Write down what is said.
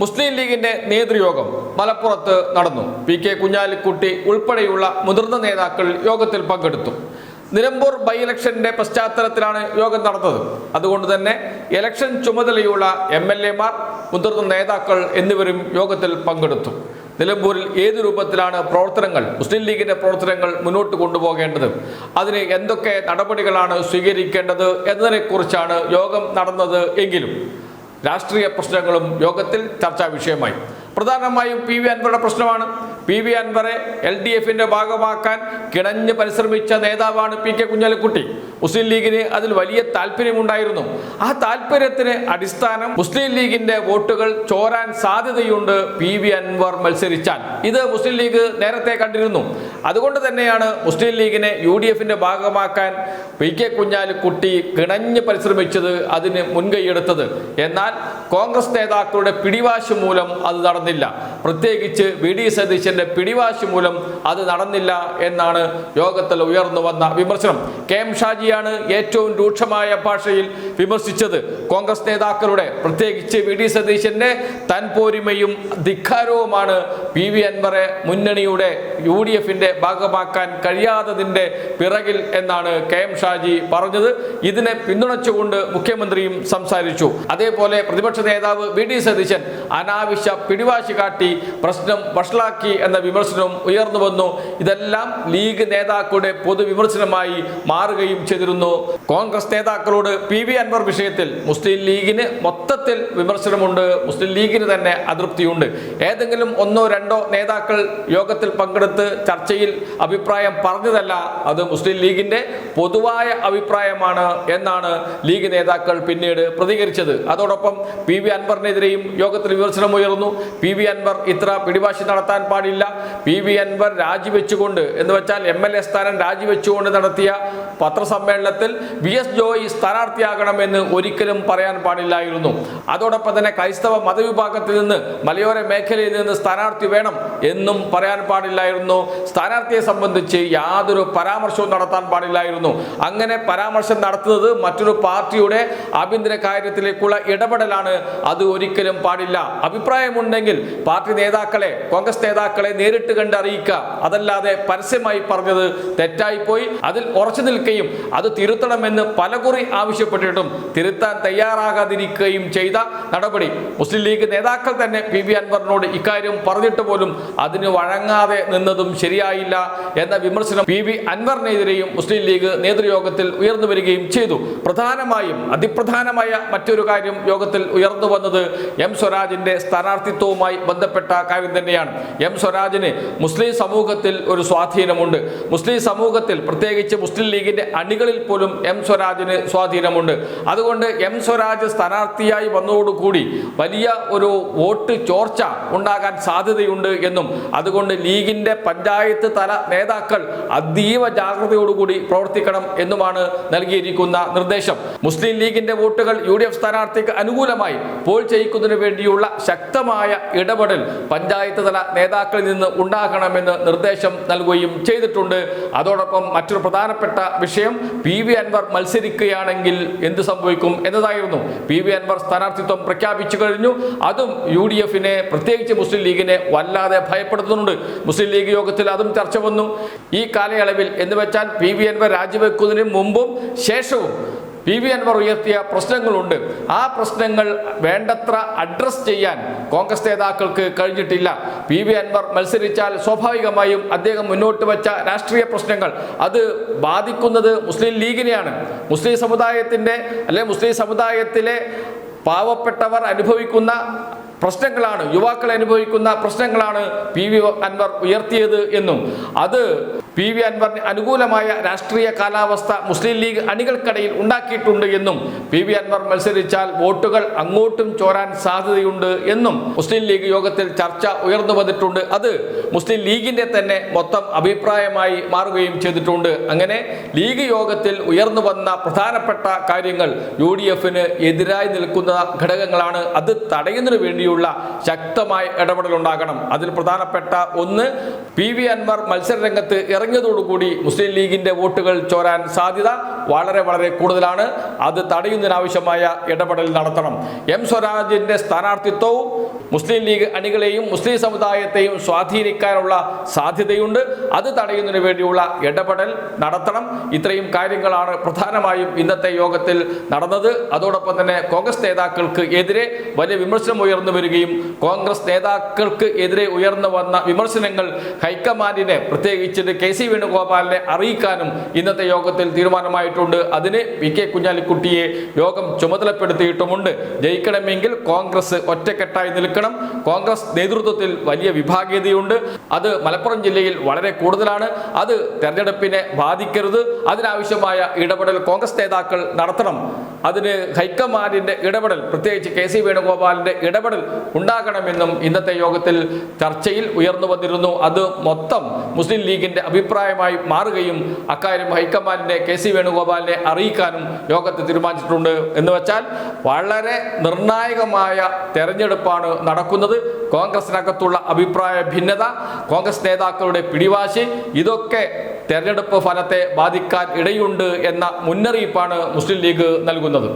മുസ്ലിം ലീഗിന്റെ നേതൃയോഗം മലപ്പുറത്ത് നടന്നു. പി കെ കുഞ്ഞാലിക്കുട്ടി ഉൾപ്പെടെയുള്ള മുതിർന്ന നേതാക്കൾ യോഗത്തിൽ പങ്കെടുത്തു. നിലമ്പൂർ ബൈ ഇലക്ഷന്റെ പശ്ചാത്തലത്തിലാണ് യോഗം നടന്നത്. അതുകൊണ്ട് തന്നെ ഇലക്ഷൻ ചുമതലയുള്ള എം എൽ എമാർ മുതിർന്ന നേതാക്കൾ എന്നിവരും യോഗത്തിൽ പങ്കെടുത്തു. നിലമ്പൂരിൽ ഏത് രൂപത്തിലാണ് പ്രവർത്തനങ്ങൾ? മുസ്ലിം ലീഗിന്റെ പ്രവർത്തനങ്ങൾ മുന്നോട്ട് കൊണ്ടുപോകേണ്ടത്? അതിന് എന്തൊക്കെ നടപടികളാണ് സ്വീകരിക്കേണ്ടത് എന്നതിനെക്കുറിച്ചാണ് യോഗം നടന്നത് എങ്കിലും രാഷ്ട്രീയ പ്രശ്നങ്ങളും യോഗത്തിൽ ചർച്ചാ വിഷയമായി. പ്രധാനമായും പി വി അൻവറുടെ പ്രശ്നമാണ്. പി വി അൻവറെ എൽ ഡി എഫിന്റെ ഭാഗമാക്കാൻ കിണഞ്ഞ് പരിശ്രമിച്ച നേതാവാണ് പി കെ കുഞ്ഞാലിക്കുട്ടി. മുസ്ലിം ലീഗിന് അതിൽ വലിയ താല്പര്യമുണ്ടായിരുന്നു. ആ താല്പര്യത്തിന് അടിസ്ഥാനം മുസ്ലിം ലീഗിന്റെ വോട്ടുകൾ ചോരാൻ സാധ്യതയുണ്ട് പി വി അൻവർ മത്സരിച്ചാൽ. ഇത് മുസ്ലിം ലീഗ് നേരത്തെ കണ്ടിരുന്നു. അതുകൊണ്ട് തന്നെയാണ് മുസ്ലിം ലീഗിനെ യു ഡി എഫിന്റെ ഭാഗമാക്കാൻ പി കെ കുഞ്ഞാലിക്കുട്ടി കിണഞ്ഞ് പരിശ്രമിച്ചത് അതിന് മുൻകൈയെടുത്തത് എന്നാൽ കോൺഗ്രസ് നേതാക്കളുടെ പിടിവാശി മൂലം അത് നടന്നില്ല. പ്രത്യേകിച്ച് വി ഡി സതീശന്റെ പിടിവാശി മൂലം അത് നടന്നില്ല എന്നാണ് യോഗത്തിൽ ഉയർന്നു വന്ന വിമർശനം. കെ എം ഷാജിയാണ് ഏറ്റവും രൂക്ഷമായ ഭാഷയിൽ വിമർശിച്ചത്. കോൺഗ്രസ് നേതാക്കളുടെ പ്രത്യേകിച്ച് വി ഡി സതീശന്റെ തൻപോരിമയും ധിക്കാരവുമാണ് പി വി അൻവറെ മുന്നണിയുടെ യു ഡി എഫിന്റെ ഭാഗമാക്കാൻ കഴിയാത്തതിന്റെ പിറകിൽ എന്നാണ് കെ എം ഷാജി പറഞ്ഞത്. ഇതിനെ പിന്തുണച്ചുകൊണ്ട് മുഖ്യമന്ത്രിയും സംസാരിച്ചു. അതേപോലെ പ്രതിപക്ഷ നേതാവ് വി ഡി സതീശൻ അനാവശ്യ പിടിവാശി കാട്ടി പ്രശ്നം വഷളാക്കി എന്ന വിമർശനവും ഉയർന്നു വന്നു. ഇതെല്ലാം ലീഗ് നേതാക്കളുടെ പൊതുവിമർശനമായി മാറുകയും ചെയ്തിരുന്നു. കോൺഗ്രസ് നേതാക്കളോട് പി വി അൻവർ വിഷയത്തിൽ മുസ്ലിം ലീഗിന് മൊത്തത്തിൽ വിമർശനമുണ്ട്. മുസ്ലിം ലീഗിന് തന്നെ അതൃപ്തിയുണ്ട്. ഏതെങ്കിലും ഒന്നോ രണ്ടോ നേതാക്കൾ യോഗത്തിൽ പങ്കെടുത്ത് ചർച്ചയിൽ അഭിപ്രായം പറഞ്ഞതല്ല അത് മുസ്ലിം ലീഗിന്റെ പൊതുവായ അഭിപ്രായമാണ് എന്നാണ് ലീഗ് നേതാക്കൾ പിന്നീട് പ്രതികരിച്ചത്. അതോടൊപ്പം പി വി അൻവറിനെതിരെയും യോഗത്തിൽ വിമർശനം ഉയർന്നു. പി വി അൻവർ ഇത്ര പിടിവാശി നടത്താൻ പാടില്ല. പി വി അൻവർ രാജിവെച്ചുകൊണ്ട് എന്ന് വെച്ചാൽ എം എൽ എ സ്ഥാനം രാജിവെച്ചുകൊണ്ട് നടത്തിയ പത്രസമ്മേളനത്തിൽ വി എസ് ജോയി സ്ഥാനാർത്ഥിയാകണമെന്ന് ഒരിക്കലും പറയാൻ പാടില്ലായിരുന്നു. അതോടൊപ്പം തന്നെ ക്രൈസ്തവ മതവിഭാഗത്തിൽ നിന്ന് മലയോര മേഖലയിൽ നിന്ന് സ്ഥാനാർത്ഥി വേണം എന്നും പറയാൻ പാടില്ലായിരുന്നു. സ്ഥാനാർത്ഥിയെ സംബന്ധിച്ച് യാതൊരു പരാമർശവും നടത്താൻ പാടില്ലായിരുന്നു. അങ്ങനെ പരാമർശം നടത്തുന്നത് മറ്റൊരു പാർട്ടിയുടെ ആഭ്യന്തര കാര്യത്തിലേക്കുള്ള ഇടപെടലാണ് അത് ഒരിക്കലും പാടില്ല. അഭിപ്രായമുണ്ടെങ്കിൽ പാർട്ടി നേതാക്കളെ കോൺഗ്രസ് നേതാക്കളെ നേരിട്ട് കണ്ട് അറിയിക്കുക അതല്ലാതെ പരസ്യമായി പറഞ്ഞത് തെറ്റായിപ്പോയി. അതിൽ ഉറച്ചു നിൽക്കുകയും അത് തിരുത്തണമെന്ന് പലകുറി ആവശ്യപ്പെട്ടിട്ടും തിരുത്താൻ തയ്യാറാകാതിരിക്കുകയും ചെയ്ത നടപടി. മുസ്ലിം ലീഗ് നേതാക്കൾ തന്നെ പി വി അൻവറിനോട് ഇക്കാര്യം പറഞ്ഞിട്ട് പോലും അതിന് വഴങ്ങാതെ നിന്നതും ശരിയായില്ല എന്ന വിമർശനം പി വി അൻവറിനെതിരെയും മുസ്ലിം ലീഗ് നേതൃയോഗത്തിൽ ഉയർന്നു വരികയും ചെയ്തു. പ്രധാനമായും അതിപ്രധാനമായ മറ്റൊരു കാര്യം യോഗത്തിൽ ഉയർന്നു വന്നത് എം സ്വരാജിന്റെ സ്ഥാനാർത്ഥിത്വവുമായി ബന്ധപ്പെട്ട കാര്യം തന്നെയാണ്. എം സ്വരാജിന് മുസ്ലിം സമൂഹത്തിൽ ഒരു സ്വാധീനമുണ്ട്. മുസ്ലിം സമൂഹത്തിൽ പ്രത്യേകിച്ച് മുസ്ലിം ലീഗിന്റെ അണികളിൽ പോലും എം സ്വരാജിന് സ്വാധീനമുണ്ട്. അതുകൊണ്ട് എം സ്വരാജ് സ്ഥാനാർത്ഥിയായി വന്നതോടുകൂടി വലിയ ഒരു വോട്ട് ചോർച്ച ഉണ്ടാകാൻ സാധ്യതയുണ്ട് എന്നും അതുകൊണ്ട് ലീഗിന്റെ പഞ്ചായത്ത് തല നേതാക്കൾ അതീവ ജാഗ്രതയോടുകൂടി പ്രവർത്തിക്കണം എന്നുമാണ് നൽകിയിരിക്കുന്ന നിർദ്ദേശം. മുസ്ലിം ലീഗിന്റെ വോട്ടുകൾ യു ഡി എഫ് സ്ഥാനാർത്ഥിക്ക് അനുകൂലമായി പോൾ ചെയ്യിക്കുന്നതിന് വേണ്ടിയുള്ള ശക്തമായ ഇടപെടൽ പഞ്ചായത്ത് തല നേതാക്കളിൽ നിന്ന് ഉണ്ടാകണമെന്ന് നിർദ്ദേശം നൽകുകയും ചെയ്തിട്ടുണ്ട്. അതോടൊപ്പം മറ്റൊരു പ്രധാനപ്പെട്ട വിഷയം പി വി അൻവർ മത്സരിക്കുകയാണെങ്കിൽ എന്ത് സംഭവിക്കും എന്നതായിരുന്നു. പി വി അൻവർ സ്ഥാനാർത്ഥിത്വം പ്രഖ്യാപിച്ചു കഴിഞ്ഞു. അതും യു ഡി എഫിനെ പ്രത്യേകിച്ച് മുസ്ലിം ലീഗിനെ വല്ലാതെ ഭയപ്പെടുത്തുന്നുണ്ട്. മുസ്ലിം ലീഗ് യോഗത്തിൽ അതും ചർച്ച വന്നു. ഈ കാലയളവിൽ എന്ന് വെച്ചാൽ പി വി അൻവർ രാജിവെക്കുന്നതിന് മുമ്പും ശേഷവും പി വി അൻവർ ഉയർത്തിയ പ്രശ്നങ്ങളുണ്ട്. ആ പ്രശ്നങ്ങൾ വേണ്ടത്ര അഡ്രസ് ചെയ്യാൻ കോൺഗ്രസ് നേതാക്കൾക്ക് കഴിഞ്ഞിട്ടില്ല. പി വി അൻവർ മത്സരിച്ചാൽ സ്വാഭാവികമായും അദ്ദേഹം മുന്നോട്ട് വെച്ച രാഷ്ട്രീയ പ്രശ്നങ്ങൾ. അത് ബാധിക്കുന്നത് മുസ്ലിം ലീഗിനെയാണ്. മുസ്ലിം സമുദായത്തിന്റെ അല്ലെ മുസ്ലിം സമുദായത്തിലെ പാവപ്പെട്ടവർ അനുഭവിക്കുന്ന പ്രശ്നങ്ങളാണ് യുവാക്കൾ അനുഭവിക്കുന്ന പ്രശ്നങ്ങളാണ് പി വി അൻവർ ഉയർത്തിയത് എന്നും. അത് പി വി അൻവറിന് അനുകൂലമായ രാഷ്ട്രീയ കാലാവസ്ഥ മുസ്ലിം ലീഗ് അണികൾക്കിടയിൽ ഉണ്ടാക്കിയിട്ടുണ്ട് എന്നും പി വി അൻവർ മത്സരിച്ചാൽ വോട്ടുകൾ അങ്ങോട്ടും ചോരാൻ സാധ്യതയുണ്ട് എന്നും മുസ്ലിം ലീഗ് യോഗത്തിൽ ചർച്ച ഉയർന്നു വന്നിട്ടുണ്ട്. അത് മുസ്ലിം ലീഗിന്റെ തന്നെ മൊത്തം അഭിപ്രായമായി മാറുകയും ചെയ്തിട്ടുണ്ട്. അങ്ങനെ ലീഗ് യോഗത്തിൽ ഉയർന്നു വന്ന പ്രധാനപ്പെട്ട കാര്യങ്ങൾ യു ഡി എഫിന് എതിരായി നിൽക്കുന്ന ഘടകങ്ങളാണ്. അത് തടയുന്നതിന് വേണ്ടിയുള്ള ശക്തമായ ഇടപെടൽ ഉണ്ടാകണം അതിൽ പ്രധാനപ്പെട്ട ഒന്ന് പി വി അൻവർ മത്സരരംഗത്ത് ഇറങ്ങി ഇറങ്ങിയതോടുകൂടി മുസ്ലിം ലീഗിന്റെ വോട്ടുകൾ ചോരാൻ സാധ്യത വളരെ വളരെ കൂടുതലാണ്. അത് തടയുന്നതിനാവശ്യമായ ഇടപെടൽ നടത്തണം. എം സ്വരാജിന്റെ സ്ഥാനാർത്ഥിത്വവും മുസ്ലിം ലീഗ് അണികളെയും മുസ്ലിം സമുദായത്തെയും സ്വാധീനിക്കാനുള്ള സാധ്യതയുണ്ട്. അത് തടയുന്നതിന് വേണ്ടിയുള്ള ഇടപെടൽ നടത്തണം. ഇത്രയും കാര്യങ്ങളാണ് പ്രധാനമായും ഇന്നത്തെ യോഗത്തിൽ നടന്നത്. അതോടൊപ്പം തന്നെ കോൺഗ്രസ് നേതാക്കൾക്ക് എതിരെ വലിയ വിമർശനം ഉയർന്നു വരികയും കോൺഗ്രസ് നേതാക്കൾക്ക് എതിരെ ഉയർന്നു വന്ന വിമർശനങ്ങൾ ഹൈക്കമാൻഡിനെ പ്രത്യേകിച്ച് കെ സി വേണുഗോപാലിനെ അറിയിക്കാനും ഇന്നത്തെ യോഗത്തിൽ തീരുമാനമായിട്ടുണ്ട്. അതിന് വി കെ കുഞ്ഞാലിക്കുട്ടിയെ യോഗം ചുമതലപ്പെടുത്തിയിട്ടുമുണ്ട്. ജയിക്കണമെങ്കിൽ കോൺഗ്രസ് ഒറ്റക്കെട്ടായി നിൽക്കണം. കോൺഗ്രസ് നേതൃത്വത്തിൽ വലിയ വിഭാഗീയതയുണ്ട്. അത് മലപ്പുറം ജില്ലയിൽ വളരെ കൂടുതലാണ്. അത് തെരഞ്ഞെടുപ്പിനെ ബാധിക്കരുത്. അതിനാവശ്യമായ ഇടപെടൽ കോൺഗ്രസ് നേതാക്കൾ നടത്തണം. അതിന് ഹൈക്കമാൻഡിന്റെ ഇടപെടൽ പ്രത്യേകിച്ച് കെ സി വേണുഗോപാലിന്റെ ഇടപെടൽ ഉണ്ടാകണമെന്നും ഇന്നത്തെ യോഗത്തിൽ ചർച്ചയിൽ ഉയർന്നു വന്നിരുന്നു. അത് മൊത്തം മുസ്ലിം ലീഗിന്റെ അഭിപ്രായമായി മാറുകയും അക്കാര്യം ഹൈക്കമാൻഡിനെ കെ സി വേണുഗോപാലിനെ അറിയിക്കാനും യോഗത്തിൽ തീരുമാനിച്ചിട്ടുണ്ട്. എന്ന് വെച്ചാൽ വളരെ നിർണായകമായ തെരഞ്ഞെടുപ്പാണ് നടക്കുന്നത്. കോൺഗ്രസിനകത്തുള്ള അഭിപ്രായ ഭിന്നത കോൺഗ്രസ് നേതാക്കളുടെ പിടിവാശി ഇതൊക്കെ തെരഞ്ഞെടുപ്പ് ഫലത്തെ ബാധിക്കാൻ ഇടയുണ്ട് എന്ന മുന്നറിയിപ്പാണ് മുസ്ലിം ലീഗ് നൽകുന്നത്.